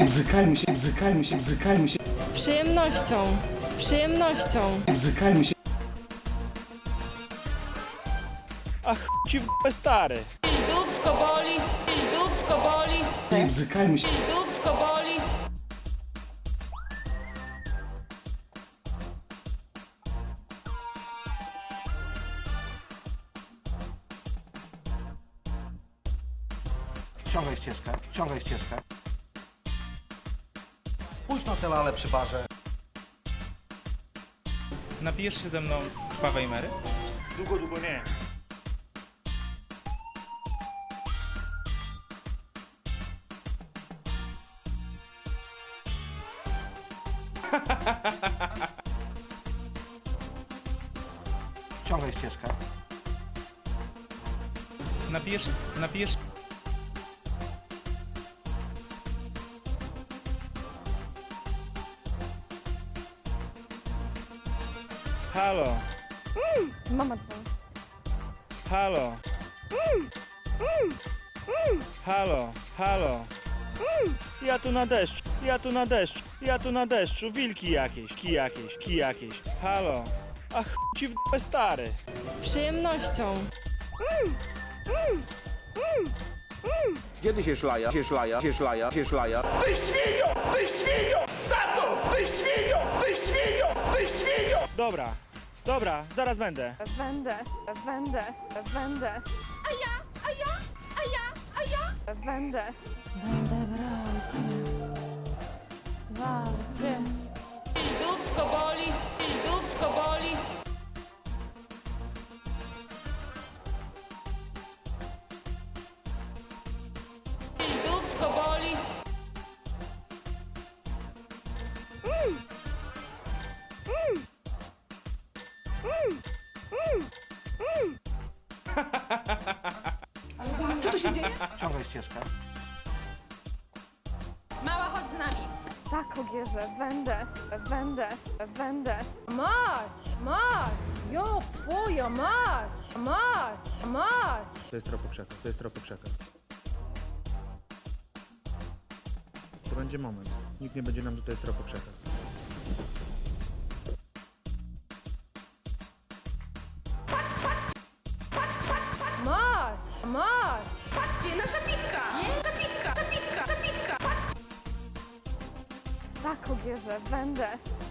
Bzykajmy się, bzykajmy się, bzykajmy się, Z przyjemnością, z przyjemnością. bzykajmy się. Ach, ci w stary. Dubsko boli, dubsko boli, Bzykajmy się, dubsko boli. Wciągaj ścieżkę, wciągaj ścieżkę. Spójrz na te lale przy barze. Napijesz się ze mną krwawej Mary? Długo, długo nie. Wciągaj ścieżkę. Napijesz, napijesz... Halo, Mama dzwoni. halo. Halo, halo. Ja tu na deszczu, ja tu na deszczu, ja tu na deszczu. Wilki jakieś, ki jakieś, ki jakieś. Halo. Ach, ci w stary. Z przyjemnością. Kiedy się szlaja, się szlaja, się szlaja, się szlaja? Ty świnio! Ty świnio! Tato! Ty świnio! Dobra, dobra, zaraz będę. Będę, będę, będę. A ja, a ja, a ja, a ja. Będę. Będę brał cię. Wciągaj ścieżkę. Mała, chodź z nami. Tak, Ogierze, będę, będę, będę. Mać, mać, jo, twoja mać, mać, mać. To jest trochę krzaka, to jest trochę krzaka. To będzie moment. Nikt nie będzie nam tutaj trochę krzaka. Mać. Patrzcie, nasza piłka. Nasza piłka, nasza piłka, nasza. Patrzcie. Tak, Ogierze, będę.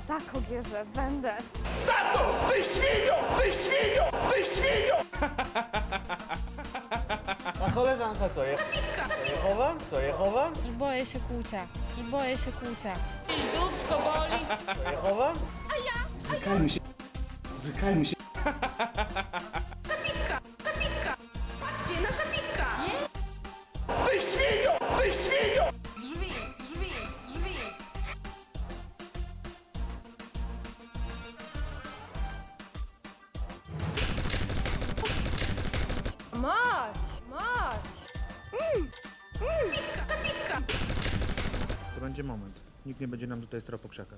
Tak, Ogierze, będę. Tato! Ty świnio! Ty świnio! Ty świnio! A koleżanka co, je... Jehowa? Co, Jehowa? Już boję się kłucia, już boję się kłucia. Dubsko boli. Jehowa? bzykajmy się, bzykajmy się. To będzie moment. Nikt nie będzie nam tutaj stropał krzaka.